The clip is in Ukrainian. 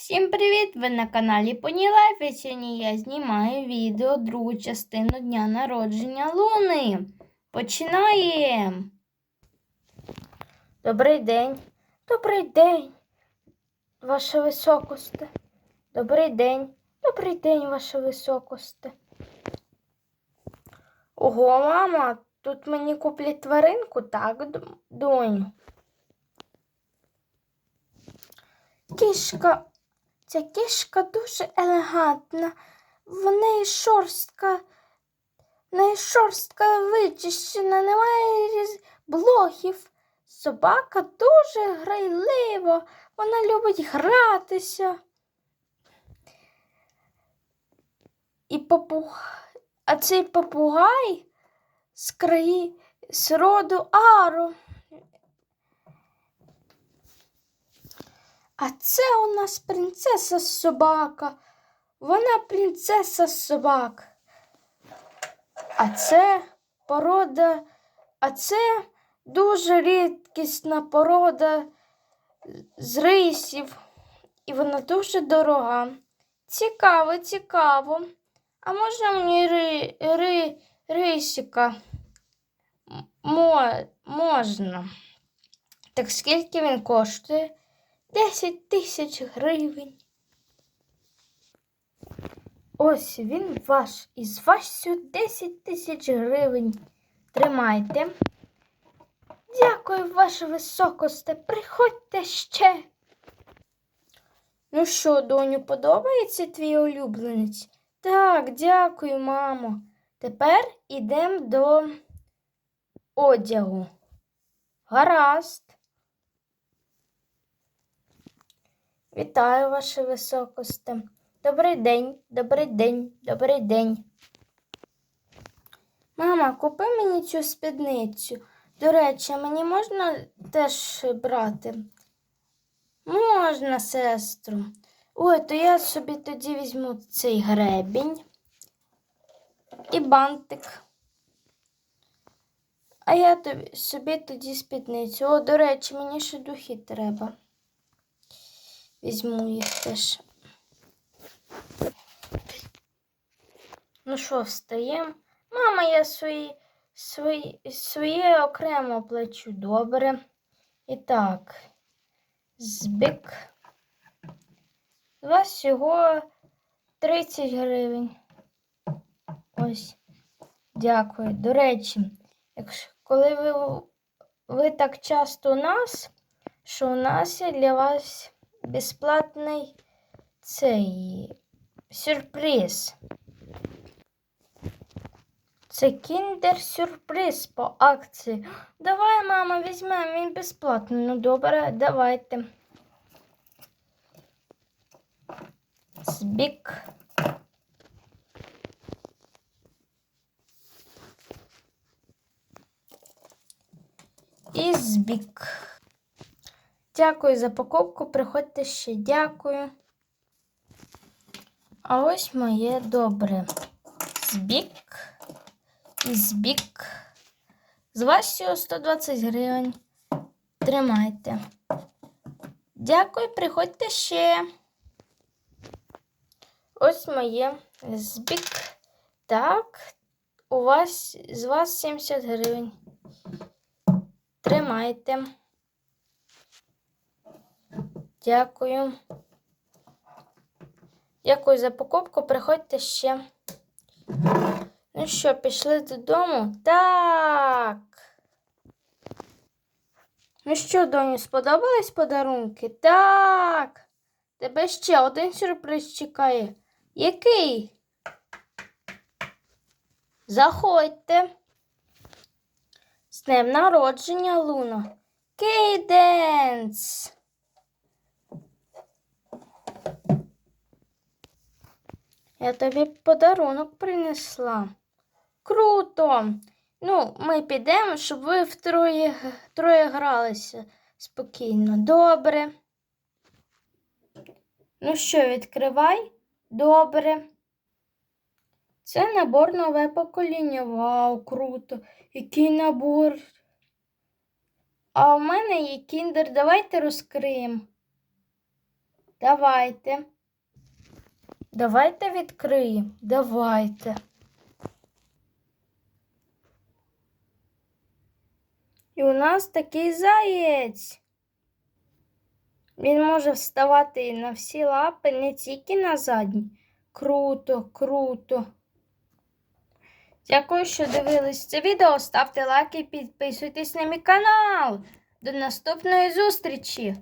Всім привіт! Ви на каналі Life і сьогодні я знімаю відео другу частину дня народження Луни. Починаємо! Добрий день! Добрий день, Ваше Високосте! Добрий день! Добрий день, Ваше Високосте! Ого, мама, тут мені куплять тваринку, так, доню? Кішка, ця кішка дуже елегантна. В неї шорстка, в неї шорстка вичищена, немає блохів. Собака дуже грайлива, вона любить гратися. І попуг... А цей попугай з краї з роду Ару. А це у нас принцеса собака. Вона принцеса собак. А це порода, а це дуже рідкісна порода з рисів. І вона дуже дорога. Цікаво, цікаво. А можна мені ри, ри, рисика? Мо, можна. Так скільки він коштує? 10 тисяч гривень. Ось він ваш. Із вашою 10 тисяч гривень. Тримайте. Дякую, ваше високосте. Приходьте ще. Ну що, доню, подобається твій улюбленець? Так, дякую, мамо. Тепер ідемо до одягу. Гаразд. Вітаю, ваше високосте. Добрий день, добрий день, добрий день. Мама, купи мені цю спідницю. До речі, мені можна теж брати? Можна, сестру. Ой, то я собі тоді візьму цей гребінь і бантик. А я тобі, собі тоді спідницю. О, до речі, мені ще духи треба. Візьму їх теж. Ну що, встаємо? Мама, я свої, свої, своє окремо плачу. Добре. І так, збік. У вас всього 30 гривень. Ось. Дякую. До речі, якщо коли ви, ви так часто у нас, що у нас є для вас безплатний цей сюрприз. Це кіндер-сюрприз по акції. Давай, мама, візьмемо, він безплатний. Ну, добре, давайте. Збік. І збік. Дякую за покупку. Приходьте ще. Дякую. А ось моє добре. Збік. Збік. З вас всього 120 гривень. Тримайте. Дякую, приходьте ще. Ось моє збік. Так, у вас з вас 70 гривень. Тримайте. Дякую. Дякую за покупку. Приходьте ще. Ну що, пішли додому? Так. Ну що, доню, сподобались подарунки? Так. Тебе ще один сюрприз чекає. Який? Заходьте. З днем народження, Луна. Кейденс. Я тобі подарунок принесла. Круто! Ну, ми підемо, щоб ви втроє троє гралися спокійно. Добре. Ну що, відкривай? Добре. Це набор нове покоління. Вау, круто! Який набор. А у мене є кіндер. Давайте розкриємо. Давайте. Давайте відкриємо. Давайте. І у нас такий заєць. Він може вставати на всі лапи, не тільки на задні. Круто, круто. Дякую, що дивились це відео. Ставте лайки і підписуйтесь на мій канал. До наступної зустрічі!